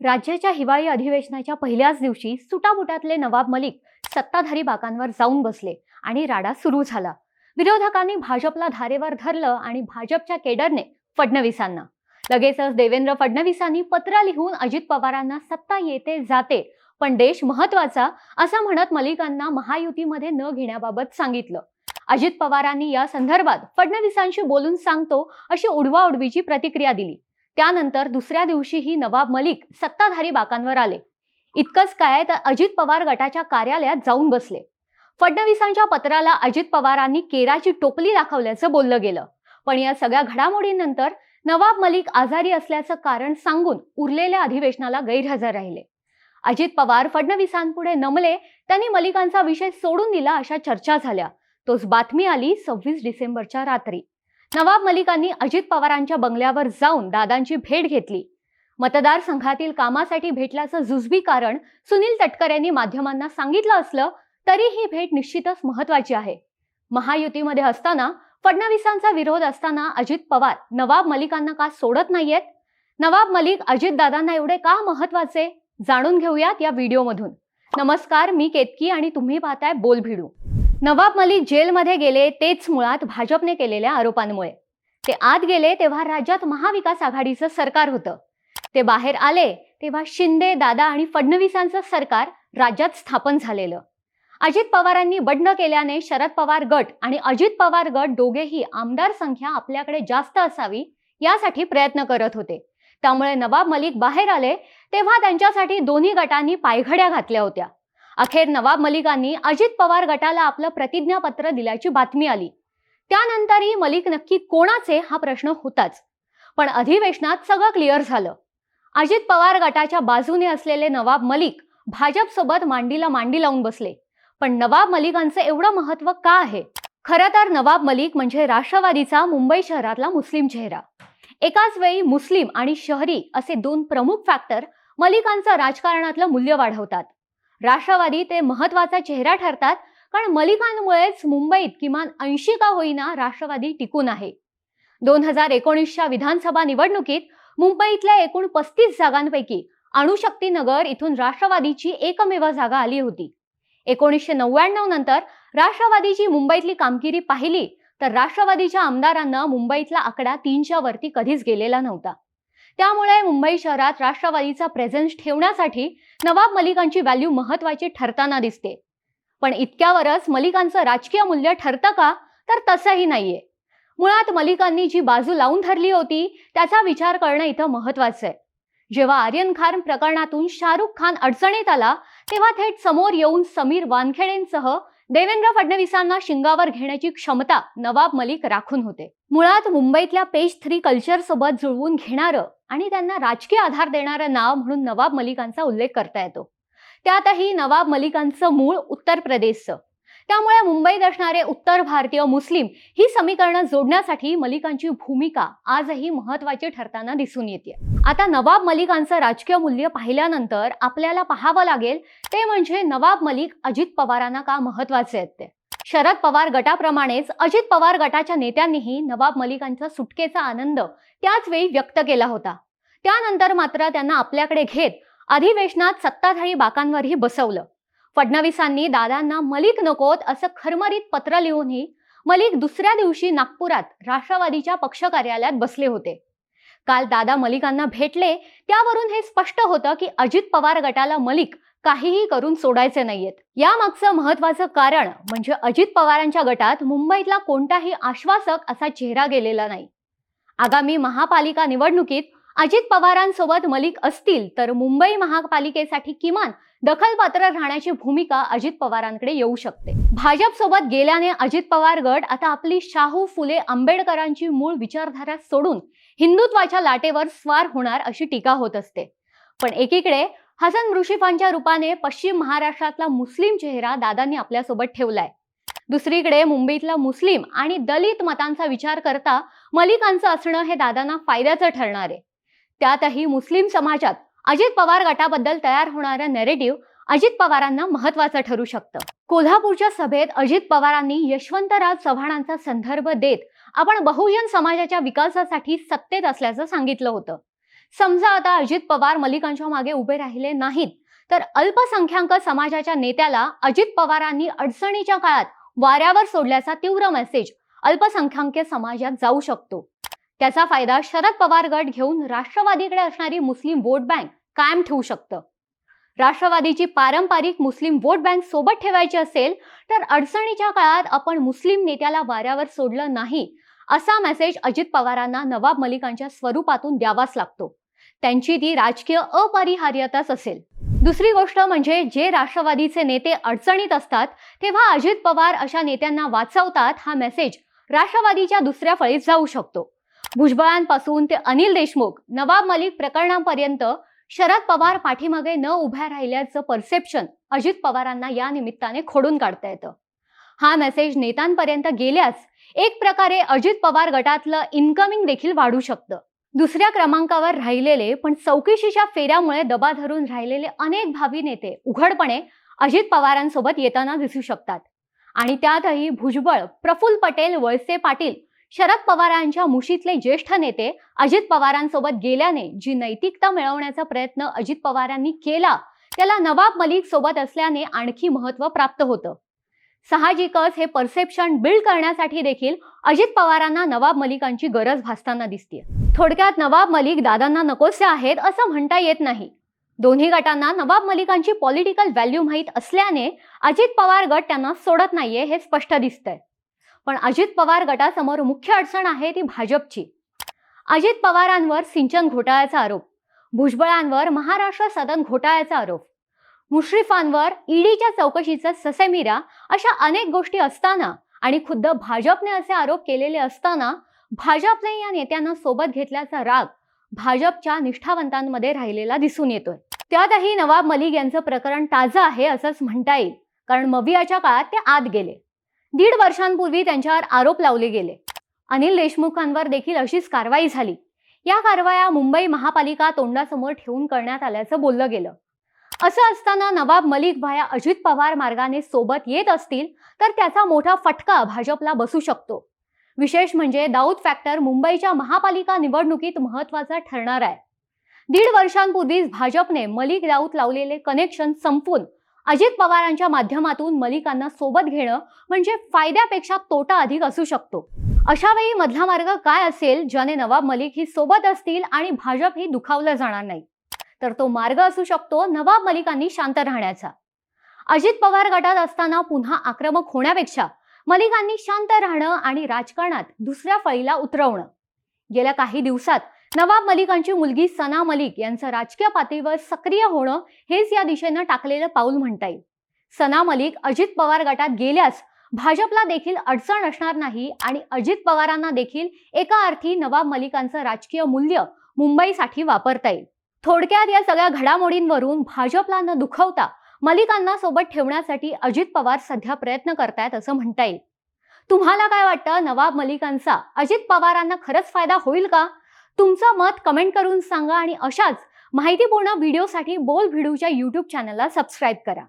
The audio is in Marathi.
राज्याच्या हिवाळी अधिवेशनाच्या पहिल्याच दिवशी सुटाबुटातले नवाब मलिक सत्ताधारी बाकांवर जाऊन बसले आणि राडा सुरू झाला. विरोधकांनी भाजपला धारेवर धरलं आणि भाजपच्या केडरने फडणवीसांना. लगेचच देवेंद्र फडणवीसांनी पत्र लिहून अजित पवारांना सत्ता येते जाते पण देश महत्त्वाचा असं म्हणत मलिकांना महायुतीमध्ये न घेण्याबाबत सांगितलं. अजित पवारांनी या संदर्भात फडणवीसांशी बोलून सांगतो अशी उडवाउडवीची प्रतिक्रिया दिली. त्यानंतर दुसऱ्या दिवशीही नवाब मलिक सत्ताधारी बाकांवर आले. इतकंच काय तर अजित पवार गटाच्या कार्यालयात जाऊन बसले. फडणवीसांच्या पत्राला अजित पवारांनी केराची टोपली दाखवल्याचं बोललं गेलं. पण या सगळ्या घडामोडींनंतर नवाब मलिक आजारी असल्याचं कारण सांगून उरलेल्या अधिवेशनाला गैरहजर राहिले. अजित पवार फडणवीसांपुढे नमले त्यांनी मलिकांचा विषय सोडून दिला अशा चर्चा झाल्या. तोच बातमी आली सव्वीस डिसेंबरच्या रात्री. नवाब मलिकांनी अजित पवारांच्या बंगल्यावर जाऊन दादांची भेट घेतली. मतदारसंघातील कामासाठी भेटल्याचं जुजबी कारण सुनील तटकर यांनी माध्यमांना सांगितलं असलं तरी ही भेट निश्चितच महत्वाची आहे. महायुतीमध्ये असताना फडणवीसांचा विरोध असताना अजित पवार नवाब मलिकांना का सोडत नाहीयेत? नवाब मलिक अजित दादांना एवढे का महत्त्वाचे जाणून घेऊयात या व्हिडिओमधून. नमस्कार मी केतकी आणि तुम्ही पाहताय बोल भिडू नवाब मलिक जेलमध्ये गेले तेच मुळात भाजपने केलेल्या आरोपांमुळे. ते आत गेले तेव्हा राज्यात महाविकास आघाडीचं सरकार होतं. ते बाहेर आले तेव्हा शिंदे दादा आणि फडणवीसांचं सरकार राज्यात स्थापन झालेलं. अजित पवारांनी बंड केल्याने शरद पवार गट आणि अजित पवार गट दोघेही आमदार संख्या आपल्याकडे जास्त असावी यासाठी प्रयत्न करत होते. त्यामुळे नवाब मलिक बाहेर आले तेव्हा त्यांच्यासाठी दोन्ही गटांनी पायघड्या घातल्या होत्या. अखेर नवाब मलिकांनी अजित पवार गटाला आपलं प्रतिज्ञापत्र दिल्याची बातमी आली. त्यानंतरही मलिक नक्की कोणाचे हा प्रश्न होताच. पण अधिवेशनात सगळं क्लिअर झालं. अजित पवार गटाच्या बाजूने असलेले नवाब मलिक भाजपसोबत मांडीला मांडी लावून बसले. पण नवाब मलिकांचं एवढं महत्त्व का आहे? खरं तर नवाब मलिक म्हणजे राष्ट्रवादीचा मुंबई शहरातला मुस्लिम चेहरा. एकाच वेळी मुस्लिम आणि शहरी असे दोन प्रमुख फॅक्टर मलिकांचं राजकारणातलं मूल्य वाढवतात. राष्ट्रवादी ते महत्त्वाचा चेहरा ठरतात कारण मलिकांमुळेच मुंबईत किमान ऐंशी का होईना राष्ट्रवादी टिकून आहे. दोन हजार एकोणीसच्या विधानसभा निवडणुकीत मुंबईतल्या एकूण पस्तीस जागांपैकी अणुशक्ती नगर इथून राष्ट्रवादीची एकमेव जागा आली होती. एकोणीसशे नव्याण्णव नंतर राष्ट्रवादीची मुंबईतली कामगिरी पाहिली तर राष्ट्रवादीच्या आमदारांना मुंबईतला आकडा तीनच्या वरती कधीच गेलेला नव्हता. त्यामुळे मुंबई शहरात राष्ट्रवादीचा प्रेझेन्स ठेवण्यासाठी नवाब मलिकांची व्हॅल्यू महत्वाची ठरताना दिसते. पण इतक्यावरच मलिकांचं राजकीय मूल्य ठरतं का? तर तसंही नाहीये. मुळात मलिकांनी जी बाजू लावून धरली होती त्याचा विचार करणं इथं महत्वाचं आहे. जेव्हा आर्यन खान प्रकरणातून शाहरुख खान अडचणीत आला तेव्हा थेट समोर येऊन समीर वानखेडेंसह देवेंद्र फडणवीसांना शिंगावर घेण्याची क्षमता नवाब मलिक राखून होते. मुळात मुंबईतल्या पेज थ्री कल्चर सोबत जुळवून घेणारं आणि त्यांना राजकीय आधार देणारं नाव म्हणून नवाब मलिकांचा उल्लेख करता येतो. त्यातही नवाब मलिकांचं मूळ उत्तर प्रदेशचं. त्यामुळे मुंबईत असणारे उत्तर भारतीय मुस्लिम ही समीकरणं जोडण्यासाठी मलिकांची भूमिका आजही महत्वाची ठरताना दिसून येते. आता नवाब मलिकांचं राजकीय मूल्य पाहिल्यानंतर आपल्याला पाहावं लागेल ते म्हणजे नवाब मलिक अजित पवारांना का महत्त्वाचे आहेत ते? शरद पवार गटाप्रमाणेच अजित पवार गटाच्या नेत्यांनीही नवाब मलिकांच्या सुटकेचा आनंद त्याच वेळी व्यक्त केला होता. त्यानंतर मात्र त्यांना आपल्याकडे घेत अधिवेशनात सत्ताधारी बाकांवरही बसवलं. फडणवीसांनी दादांना मलिक नकोत असं खरमरीत पत्र लिहूनही मलिक दुसऱ्या दिवशी नागपुरात राष्ट्रवादीच्या पक्ष कार्यालयात बसले होते. काल दादा मलिकांना भेटले त्यावरून हे स्पष्ट होतं की अजित पवार गटाला मलिक काहीही करून सोडायचे नाहीयेत. यामागचं महत्वाचं कारण म्हणजे अजित पवारांच्या गटात मुंबईतला कोणताही आश्वासक असा चेहरा गेलेला नाही. आगामी महापालिका निवडणुकीत अजित पवारांसोबत मलिक असतील तर मुंबई महापालिकेसाठी किमान दखलपात्र राहण्याची भूमिका अजित पवारांकडे येऊ शकते. भाजपसोबत गेल्याने अजित पवार गट आता आपली शाहू फुले आंबेडकरांची मूळ विचारधारा सोडून हिंदुत्वाच्या लाटेवर स्वार होणार अशी टीका होत असते. पण एकीकडे हसन मुश्रीफांच्या रूपाने पश्चिम महाराष्ट्रातला मुस्लिम चेहरा दादांनी आपल्यासोबत ठेवलाय. दुसरीकडे मुंबईतला मुस्लिम आणि दलित मतांचा विचार करता मलिकांचं असणं हे दादांना फायद्याचं ठरणार आहे. त्यातही मुस्लिम समाजात अजित पवार गटाबद्दल तयार होणारं नेरेटिव्ह अजित पवारांना महत्वाचं ठरू शकतं. कोल्हापूरच्या सभेत अजित पवारांनी यशवंतराव चव्हाणांचा संदर्भ देत आपण बहुजन समाजाच्या विकासासाठी सत्तेत असल्याचं सांगितलं होतं. समजा आता अजित पवार मलिकांच्या मागे उभे राहिले नाहीत तर अल्पसंख्याक समाजाच्या नेत्याला अजित पवारांनी अडचणीच्या काळात वाऱ्यावर सोडल्याचा तीव्र मेसेज अल्पसंख्याक समाजात जाऊ शकतो. त्याचा फायदा शरद पवार गट घेऊन राष्ट्रवादीकडे असणारी मुस्लिम वोट बँक कायम ठेवू शकतं. राष्ट्रवादीची पारंपरिक मुस्लिम वोट बँक सोबत ठेवायची असेल तर अडचणीच्या काळात आपण मुस्लिम नेत्याला वाऱ्यावर सोडलं नाही असा मेसेज अजित पवारांना नवाब मलिकांच्या स्वरूपातून द्यावाच लागतो. त्यांची ती राजकीय अपरिहार्यताच असेल. दुसरी गोष्ट म्हणजे जे राष्ट्रवादीचे नेते अडचणीत असतात तेव्हा अजित पवार अशा नेत्यांना वाचवतात हा मेसेज राष्ट्रवादीच्या दुसऱ्या फळीत जाऊ शकतो. भुजबळांपासून ते अनिल देशमुख नवाब मलिक प्रकरणापर्यंत शरद पवार पाठीमागे न उभ्या राहिल्याचं परसेप्शन अजित पवारांना या निमित्ताने खोडून काढता येतं. हा मेसेज नेत्यांपर्यंत गेल्यास एक प्रकारे अजित पवार गटातलं इन्कमिंग देखील वाढू शकतं. दुसऱ्या क्रमांकावर राहिलेले पण चौकशीच्या फेऱ्यामुळे दबा धरून राहिलेले अनेक भावी नेते उघडपणे अजित पवारांसोबत येताना दिसू शकतात. आणि त्यातही भुजबळ प्रफुल्ल पटेल वळसे पाटील शरद पवारांच्या मुशीतले ज्येष्ठ नेते अजित पवारांसोबत गेल्याने जी नैतिकता मिळवण्याचा प्रयत्न अजित पवारांनी केला त्याला नवाब मलिक सोबत असल्याने आणखी महत्त्व प्राप्त होतं. साहजिकच हे परसेप्शन बिल्ड करण्यासाठी देखील अजित पवारांना नवाब मलिकांची गरज भासताना दिसते थोडक्यात नवाब मलिक दादांना नकोसे आहेत असं म्हणता येत नाही. दोन्ही गटांना नवाब मलिकांची पॉलिटिकल व्हॅल्यू माहीत असल्याने अजित पवार गट त्यांना सोडत नाहीये हे स्पष्ट दिसतंय. पण अजित पवार गटासमोर मुख्य अडचण आहे ती भाजपची. अजित पवारांवर सिंचन घोटाळ्याचा आरोप. भुजबळांवर महाराष्ट्र सदन घोटाळ्याचा आरोप. मुश्रीफांवर ईडीच्या चौकशीचा ससेमिरा अशा अनेक गोष्टी असताना आणि खुद्द भाजपने असे आरोप केलेले असताना भाजपने या नेत्यांना सोबत घेतल्याचा राग भाजपच्या निष्ठावंतांमध्ये राहिलेला दिसून येतोय. त्यातही नवाब मलिक यांचं प्रकरण ताजं आहे असंच म्हणता येईल कारण मवियाच्या काळात ते आत गेले. दीड वर्षांपूर्वी त्यांच्यावर आरोप लावले गेले. अनिल देशमुखांवर देखील अशीच कारवाई झाली. या कारवाया मुंबई महापालिका तोंडासमोर ठेवून करण्यात आल्याचं बोललं गेलं. असं असताना नवाब मलिक भाया अजित पवार मार्गाने सोबत येत असतील तर त्याचा मोठा फटका भाजपला बसू शकतो. विशेष म्हणजे दाऊद फॅक्टर मुंबईच्या महापालिका निवडणुकीत महत्त्वाचा ठरणार आहे. दीड वर्षांपूर्वीच भाजपने मलिक दाऊद लावलेले कनेक्शन संपून अजित पवारांच्या माध्यमातून मलिकांना सोबत घेणं म्हणजे फायद्यापेक्षा तोटा अधिक असू शकतो. अशा वेळी मधला मार्ग काय असेल? ज्याने नवाब मलिक ही सोबत असतील आणि भाजप ही दुखावलं जाणार नाही. तर तो मार्ग असू शकतो नवाब मलिकांनी शांत राहण्याचा. अजित पवार गटात असताना पुन्हा आक्रमक होण्यापेक्षा मलिकांनी शांत राहणं आणि राजकारणात दुसऱ्या फळीला उतरवणं. गेल्या काही दिवसात नवाब मलिकांची मुलगी सना मलिक यांचं राजकीय पातळीवर सक्रिय होणं हेच या दिशेनं टाकलेलं पाऊल म्हणता येईल. सना मलिक अजित पवार गटात गेल्यास भाजपला देखील अडचण असणार नाही आणि अजित पवारांना देखील एका अर्थी नवाब मलिकांचं राजकीय मूल्य मुंबईसाठी वापरता येईल. थोडक्यात या सगळ्या घडामोडींवरून भाजपला न दुखवता मलिकांना सोबत ठेवण्यासाठी अजित पवार सध्या प्रयत्न करतायत असं म्हणता येईल. तुम्हाला काय वाटतं? नवाब मलिकांचा अजित पवारांना खरंच फायदा होईल का? तुमचं मत कमेंट करून सांगा आणि अशाच माहितीपूर्ण व्हिडिओसाठी बोल भिडूच्या यूट्यूब चॅनलला सबस्क्राईब करा.